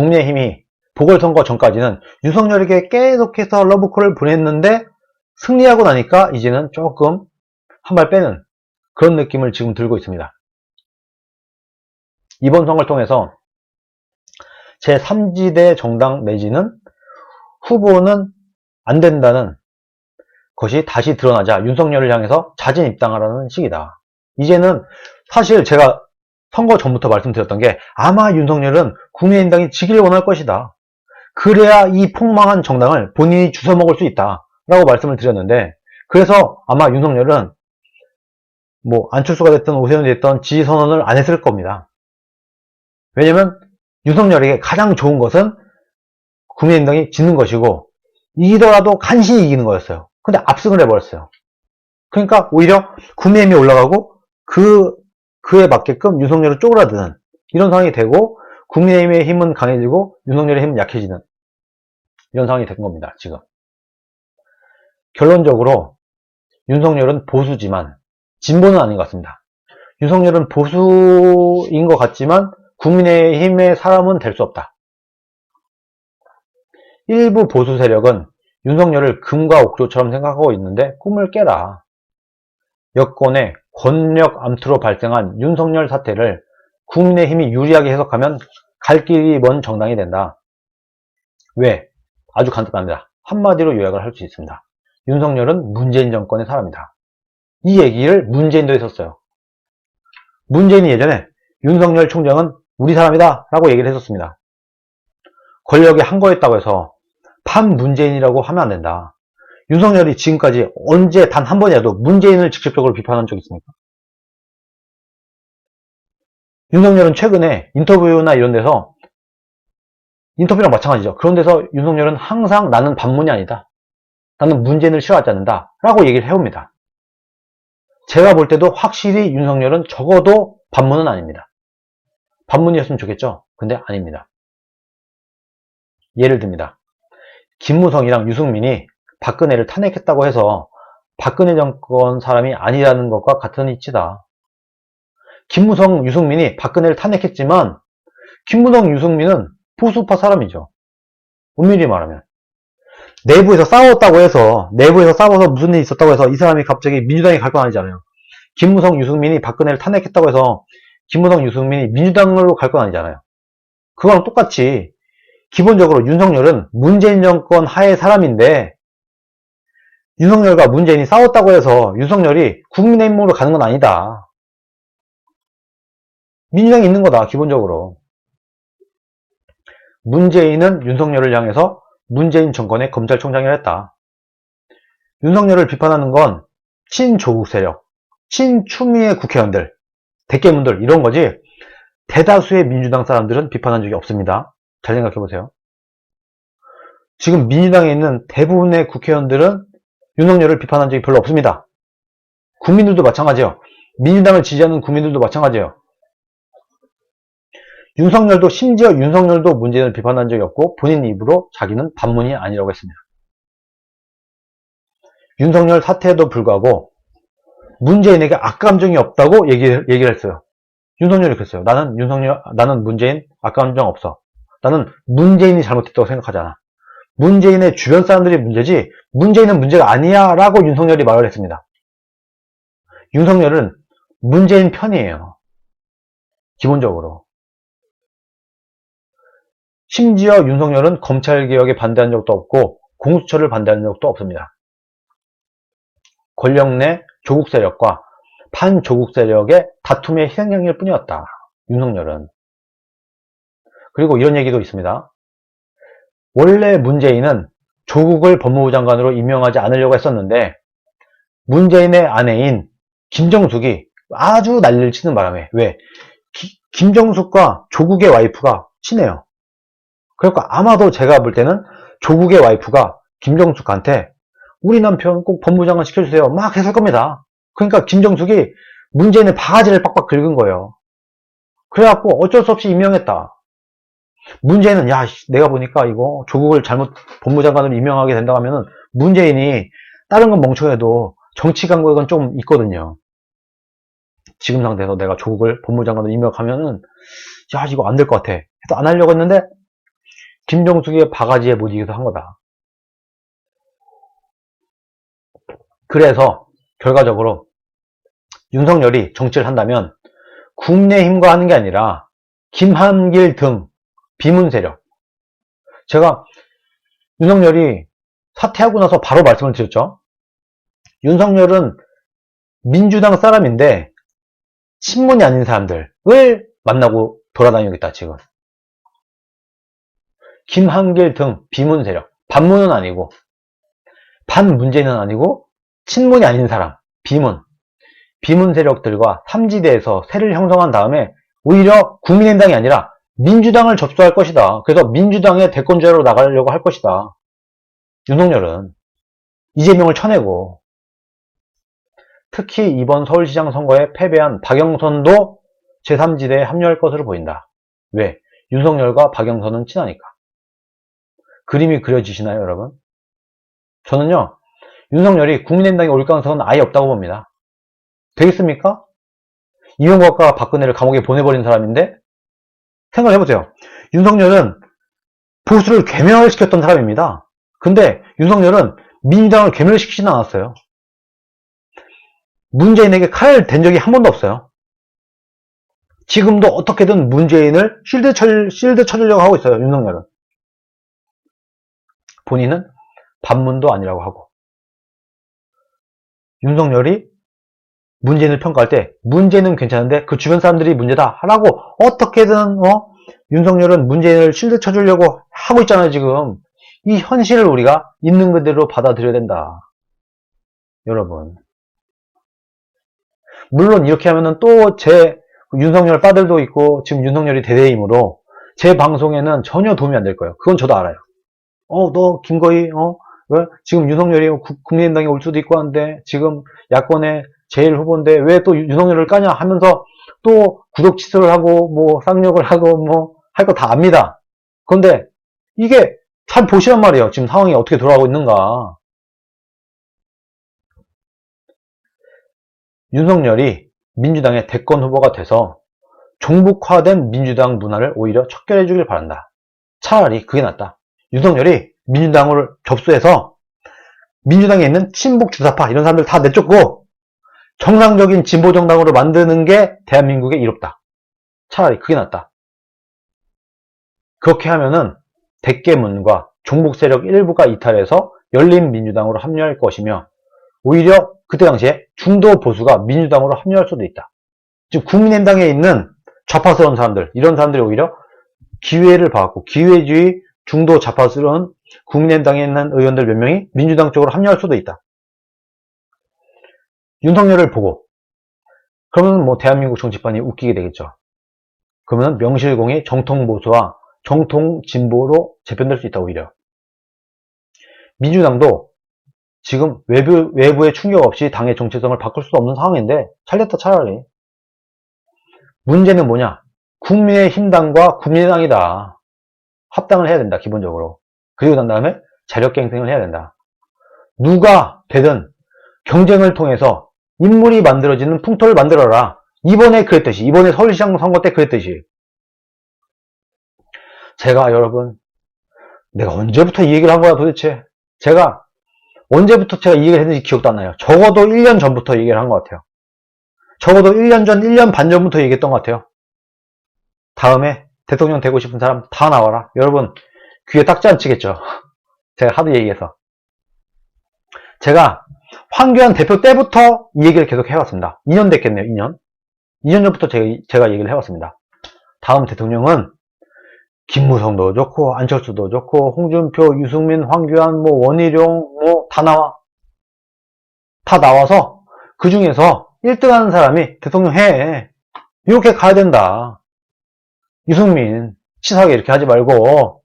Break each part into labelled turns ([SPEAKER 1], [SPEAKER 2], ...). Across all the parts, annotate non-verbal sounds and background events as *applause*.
[SPEAKER 1] 국민의힘이 보궐선거 전까지는 윤석열에게 계속해서 러브콜을 보냈는데 승리하고 나니까 이제는 조금 한발 빼는 그런 느낌을 지금 들고 있습니다. 이번 선거를 통해서 제3지대 정당 내지는 후보는 안 된다는 것이 다시 드러나자 윤석열을 향해서 자진 입당하라는 식이다. 이제는 사실 제가 선거 전부터 말씀드렸던 게 아마 윤석열은 국민의당이 지기를 원할 것이다. 그래야 이 폭망한 정당을 본인이 주워먹을 수 있다. 라고 말씀을 드렸는데 그래서 아마 윤석열은 뭐 안철수가 됐던 오세훈이 됐던 지지선언을 안 했을 겁니다. 왜냐면 윤석열에게 가장 좋은 것은 국민의당이 지는 것이고 이기더라도 간신히 이기는 거였어요. 근데 압승을 해버렸어요. 그러니까 오히려 국민의힘이 올라가고 그 그에 맞게끔 윤석열을 쪼그라드는 이런 상황이 되고 국민의힘의 힘은 강해지고 윤석열의 힘은 약해지는 이런 상황이 된 겁니다. 지금 결론적으로 윤석열은 보수지만 진보는 아닌 것 같습니다. 윤석열은 보수인 것 같지만 국민의힘의 사람은 될 수 없다. 일부 보수 세력은 윤석열을 금과 옥조처럼 생각하고 있는데 꿈을 깨라. 여권에 권력 암투로 발생한 윤석열 사태를 국민의힘이 유리하게 해석하면 갈 길이 먼 정당이 된다. 왜? 아주 간단합니다. 한마디로 요약을 할 수 있습니다. 윤석열은 문재인 정권의 사람이다. 이 얘기를 문재인도 했었어요. 문재인이 예전에 윤석열 총장은 우리 사람이다 라고 얘기를 했었습니다. 권력이 한 거였다고 해서 판 문재인이라고 하면 안 된다. 윤석열이 지금까지 언제 단 한 번이라도 문재인을 직접적으로 비판한 적 있습니까? 윤석열은 최근에 인터뷰나 이런 데서 인터뷰랑 마찬가지죠. 그런 데서 윤석열은 항상 나는 반문이 아니다. 나는 문재인을 싫어하지 않는다. 라고 얘기를 해옵니다. 제가 볼 때도 확실히 윤석열은 적어도 반문은 아닙니다. 반문이었으면 좋겠죠. 근데 아닙니다. 예를 듭니다. 김무성이랑 유승민이 박근혜를 탄핵했다고 해서 박근혜 정권 사람이 아니라는 것과 같은 이치다. 김무성, 유승민이 박근혜를 탄핵했지만 김무성, 유승민은 보수파 사람이죠. 엄밀히 말하면. 내부에서 싸웠다고 해서 내부에서 싸워서 무슨 일이 있었다고 해서 이 사람이 갑자기 민주당에 갈 건 아니잖아요. 김무성, 유승민이 박근혜를 탄핵했다고 해서 김무성, 유승민이 민주당으로 갈 건 아니잖아요. 그거랑 똑같이 기본적으로 윤석열은 문재인 정권 하의 사람인데 윤석열과 문재인이 싸웠다고 해서 윤석열이 국민의힘으로 가는 건 아니다. 민주당이 있는 거다, 기본적으로. 문재인은 윤석열을 향해서 문재인 정권의 검찰총장이라 했다. 윤석열을 비판하는 건 친조국 세력, 친추미애 국회의원들, 대깨문들 이런 거지 대다수의 민주당 사람들은 비판한 적이 없습니다. 잘 생각해 보세요. 지금 민주당에 있는 대부분의 국회의원들은 윤석열을 비판한 적이 별로 없습니다. 국민들도 마찬가지예요. 민주당을 지지하는 국민들도 마찬가지예요. 윤석열도 심지어 윤석열도 문재인을 비판한 적이 없고 본인 입으로 자기는 반문이 아니라고 했습니다. 윤석열 사태에도 불구하고 문재인에게 악감정이 없다고 얘기, 얘기를 했어요. 윤석열이 그랬어요. 나는 윤석열, 나는 문재인 악감정 없어. 나는 문재인이 잘못했다고 생각하잖아 문재인의 주변 사람들이 문제지 문재인은 문제가 아니야 라고 윤석열이 말을 했습니다. 윤석열은 문재인 편이에요. 기본적으로. 심지어 윤석열은 검찰개혁에 반대한 적도 없고 공수처를 반대한 적도 없습니다. 권력 내 조국 세력과 반조국 세력의 다툼의 희생양일 뿐이었다. 윤석열은. 그리고 이런 얘기도 있습니다. 원래 문재인은 조국을 법무부 장관으로 임명하지 않으려고 했었는데 문재인의 아내인 김정숙이 아주 난리를 치는 바람에 왜 기, 김정숙과 조국의 와이프가 친해요. 그러니까 아마도 제가 볼 때는 조국의 와이프가 김정숙한테 우리 남편 꼭 법무장관 시켜주세요 막 했을 겁니다. 그러니까 김정숙이 문재인의 바가지를 빡빡 긁은 거예요. 그래갖고 어쩔 수 없이 임명했다. 문제는 야 내가 보니까 이거 조국을 잘못 법무장관으로 임명하게 된다고 하면은 문재인이 다른 건 멍청해도 정치 감각은 좀 있거든요. 지금 상태에서 내가 조국을 법무장관으로 임명하면은 야 이거 안 될 것 같아. 해서 안 하려고 했는데 김정숙의 바가지에 못이기기도한 거다. 그래서 결과적으로 윤석열이 정치를 한다면 국내 힘과 하는 게 아니라 김한길 등 비문 세력. 제가 윤석열이 사퇴하고 나서 바로 말씀을 드렸죠. 윤석열은 민주당 사람인데 친문이 아닌 사람들을 만나고 돌아다니겠다 지금. 김한길 등 비문 세력, 반문은 아니고 반문재는 아니고 친문이 아닌 사람, 비문. 비문 세력들과 삼지대에서 세를 형성한 다음에 오히려 국민의당이 아니라 민주당을 접수할 것이다. 그래서 민주당의 대권자로 나가려고 할 것이다. 윤석열은 이재명을 쳐내고 특히 이번 서울시장 선거에 패배한 박영선도 제3지대에 합류할 것으로 보인다. 왜? 윤석열과 박영선은 친하니까. 그림이 그려지시나요, 여러분? 저는요, 윤석열이 국민의당에 올 가능성은 아예 없다고 봅니다. 되겠습니까? 이명박과 박근혜를 감옥에 보내버린 사람인데 생각을 해보세요. 윤석열은 보수를 괴멸시켰던 사람입니다. 근데 윤석열은 민주당을 괴멸시키진 않았어요. 문재인에게 칼을 댄 적이 한 번도 없어요. 지금도 어떻게든 문재인을 실드 쳐, 실드 쳐주려고 하고 있어요, 윤석열은. 본인은 반문도 아니라고 하고. 윤석열이 문제는 평가할 때 문제는 괜찮은데 그 주변 사람들이 문제다 하라고 어떻게든 어? 윤석열은 문제를 실드 쳐주려고 하고 있잖아요 지금 이 현실을 우리가 있는 그대로 받아들여야 된다 여러분 물론 이렇게 하면은 또 제 윤석열 빠들도 있고 지금 윤석열이 대대이므로 제 방송에는 전혀 도움이 안 될 거예요 그건 저도 알아요 어너 김거희 어 왜? 지금 윤석열이 국민의당에 올 수도 있고 한데 지금 야권에 제일 후보인데 왜 또 윤석열을 까냐 하면서 또 구독 취소를 하고 뭐 쌍욕을 하고 뭐 할 거 다 압니다. 그런데 이게 잘 보시란 말이에요. 지금 상황이 어떻게 돌아가고 있는가. 윤석열이 민주당의 대권 후보가 돼서 종북화된 민주당 문화를 오히려 척결해 주길 바란다. 차라리 그게 낫다. 윤석열이 민주당을 접수해서 민주당에 있는 친북 주사파 이런 사람들 다 내쫓고 정상적인 진보 정당으로 만드는 게 대한민국에 이롭다. 차라리 그게 낫다. 그렇게 하면은 백계문과 종북 세력 일부가 이탈해서 열린 민주당으로 합류할 것이며 오히려 그때 당시에 중도 보수가 민주당으로 합류할 수도 있다. 즉 국민의당에 있는 좌파스러운 사람들, 이런 사람들이 오히려 기회를 받고 기회주의 중도 좌파스러운 국민의당에 있는 의원들 몇 명이 민주당 쪽으로 합류할 수도 있다. 윤석열을 보고 그러면 뭐 대한민국 정치판이 웃기게 되겠죠. 그러면 명실공히 정통 보수와 정통 진보로 재편될 수 있다 오히려. 민주당도 지금 외부, 외부의 충격 없이 당의 정체성을 바꿀 수 없는 상황인데 잘됐다 차라리. 문제는 뭐냐? 국민의힘당과 국민의당이다. 합당을 해야 된다 기본적으로. 그리고 난 다음에 자력갱생을 해야 된다. 누가 되든 경쟁을 통해서 인물이 만들어지는 풍토를 만들어라. 이번에 그랬듯이, 이번에 서울시장 선거 때 그랬듯이. 제가 여러분, 내가 언제부터 이 얘기를 한 거야 도대체? 제가 언제부터 제가 이 얘기를 했는지 기억도 안 나요. 적어도 1년 전부터 얘기를 한 것 같아요. 적어도 1년 전, 1년 반 전부터 얘기했던 것 같아요. 다음에 대통령 되고 싶은 사람 다 나와라. 여러분, 귀에 딱지 안 치겠죠? 제가 하도 얘기해서. 제가 황교안 대표 때부터 이 얘기를 계속 해왔습니다. 2년 됐겠네요, 2년. 2년 전부터 제 제가 얘기를 해왔습니다. 다음 대통령은 김무성도 좋고, 안철수도 좋고, 홍준표, 유승민, 황교안, 뭐, 원희룡, 뭐, 다 나와. 다 나와서 그 중에서 1등 하는 사람이 대통령 해. 이렇게 가야 된다. 유승민, 치사하게 이렇게 하지 말고.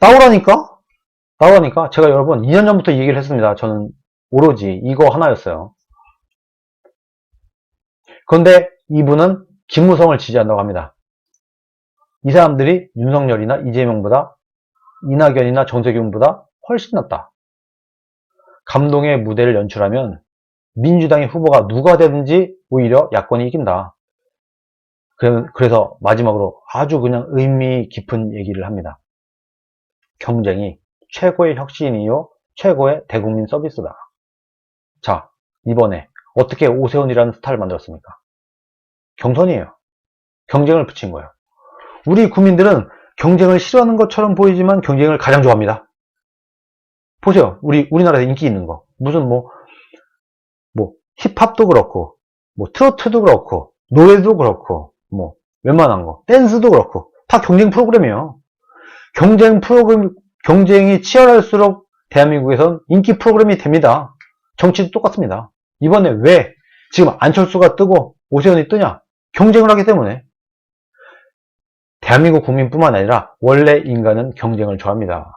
[SPEAKER 1] 나오라니까? 나오라니까? 제가 여러분 2년 전부터 얘기를 했습니다. 저는 오로지 이거 하나였어요. 그런데 이분은 김무성을 지지한다고 합니다. 이 사람들이 윤석열이나 이재명보다 이낙연이나 정세균보다 훨씬 낫다. 감동의 무대를 연출하면 민주당의 후보가 누가 되든지 오히려 야권이 이긴다. 그래서 마지막으로 아주 그냥 의미 깊은 얘기를 합니다. 경쟁이 최고의 혁신이요, 최고의 대국민 서비스다. 자, 이번에 어떻게 오세훈이라는 스타를 만들었습니까? 경선이에요. 경쟁을 붙인 거예요. 우리 국민들은 경쟁을 싫어하는 것처럼 보이지만 경쟁을 가장 좋아합니다. 보세요. 우리, 우리나라에서 인기 있는 거. 무슨 뭐, 뭐, 힙합도 그렇고, 뭐, 트로트도 그렇고, 노래도 그렇고, 뭐, 웬만한 거, 댄스도 그렇고, 다 경쟁 프로그램이에요. 경쟁 프로그램, 경쟁이 치열할수록 대한민국에선 인기 프로그램이 됩니다. 정치도 똑같습니다. 이번에 왜 지금 안철수가 뜨고 오세훈이 뜨냐? 경쟁을 하기 때문에. 대한민국 국민뿐만 아니라 원래 인간은 경쟁을 좋아합니다.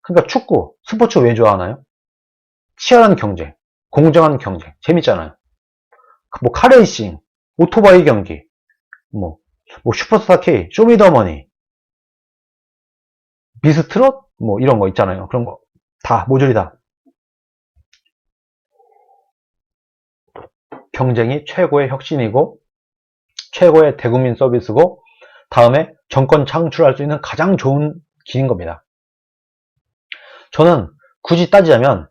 [SPEAKER 1] 그러니까 축구, 스포츠 왜 좋아하나요? 치열한 경쟁, 공정한 경쟁, 재밌잖아요. 뭐 카레이싱, 오토바이 경기, 뭐, 뭐 슈퍼스타 K, 쇼미더머니, 미스트롯, 뭐 이런 거 있잖아요. 그런 거 다 모조리 다 경쟁이 최고의 혁신이고 최고의 대국민 서비스고 다음에 정권 창출할 수 있는 가장 좋은 길인 겁니다. 저는 굳이 따지자면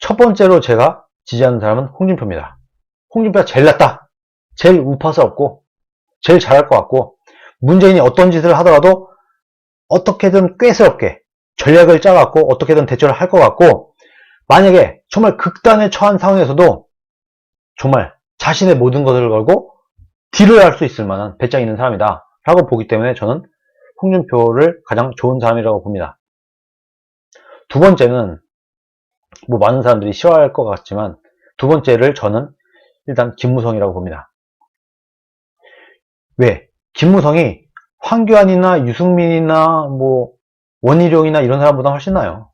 [SPEAKER 1] 첫 번째로 제가 지지하는 사람은 홍준표입니다. 홍준표가 제일 낫다. 제일 우파서없고 제일 잘할 것 같고 문재인이 어떤 짓을 하더라도 어떻게든 꾀스럽게 전략을 짜갖고 어떻게든 대처를 할 것 같고 만약에 정말 극단에 처한 상황에서도 정말 자신의 모든 것을 걸고 딜을 할수 있을 만한 배짱 있는 사람이다 라고 보기 때문에 저는 홍준표를 가장 좋은 사람이라고 봅니다. 두 번째는 뭐 많은 사람들이 싫어할 것 같지만 두 번째를 저는 일단 김무성이라고 봅니다. 왜? 김무성이 황교안이나 유승민이나 뭐 원희룡이나 이런 사람보다 훨씬 나요. 아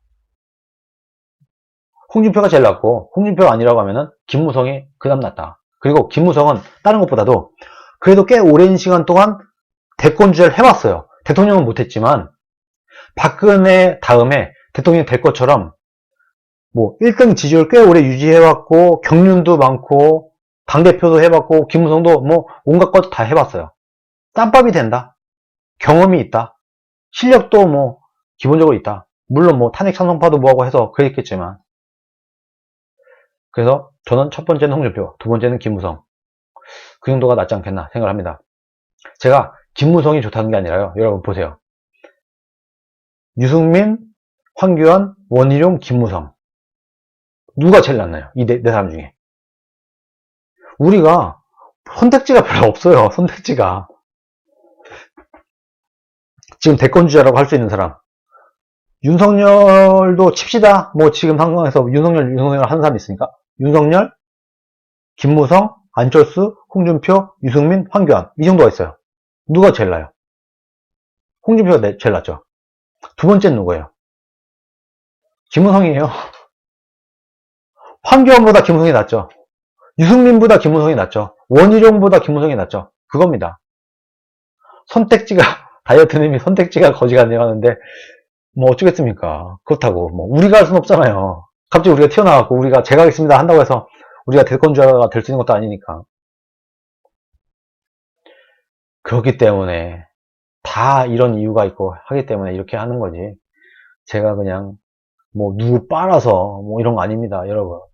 [SPEAKER 1] 홍준표가 제일 낫고 홍준표가 아니라고 하면은 김무성이 그다음 낫다. 그리고 김무성은 다른 것보다도 그래도 꽤 오랜 시간 동안 대권 주자를 해봤어요 대통령은 못했지만 박근혜 다음에 대통령이 될 것처럼 뭐 1등 지지율 꽤 오래 유지해왔고 경륜도 많고 당대표도 해봤고 김무성도 뭐 온갖 것도 다 해봤어요. 땀밥이 된다. 경험이 있다. 실력도 뭐 기본적으로 있다. 물론 뭐 탄핵 찬성파도 뭐하고 해서 그랬겠지만 그래서 저는 첫 번째는 홍준표, 두 번째는 김무성. 그 정도가 낫지 않겠나 생각합니다. 을 제가 김무성이 좋다는 게 아니라요. 여러분 보세요. 유승민, 황교안, 원희룡, 김무성. 누가 제일 낫나요? 이 네, 네 사람 중에. 우리가 선택지가 별로 없어요. 선택지가. 지금 대권주자라고 할 수 있는 사람. 윤석열도 칩시다. 뭐 지금 한강에서 윤석열, 윤석열 하는 사람 있습니까 윤석열, 김무성, 안철수, 홍준표, 유승민, 황교안 이 정도가 있어요. 누가 제일 나요? 홍준표가 제일 낫죠. 두 번째는 누구예요? 김무성이에요. *laughs* 황교안보다 김무성이 낫죠. 유승민보다 김무성이 낫죠. 원희룡보다 김무성이 낫죠. 그겁니다. 선택지가 *laughs* 다이어트님이 선택지가 거지 같네요 하는데 뭐 어쩌겠습니까? 그렇다고 뭐 우리가 할 수는 없잖아요. 갑자기 우리가 튀어나왔고 우리가 제가 하겠습니다 한다고 해서 우리가 대권주자가 될 수 있는 것도 아니니까 그렇기 때문에 다 이런 이유가 있고 하기 때문에 이렇게 하는 거지 제가 그냥 뭐 누구 빨아서 뭐 이런 거 아닙니다 여러분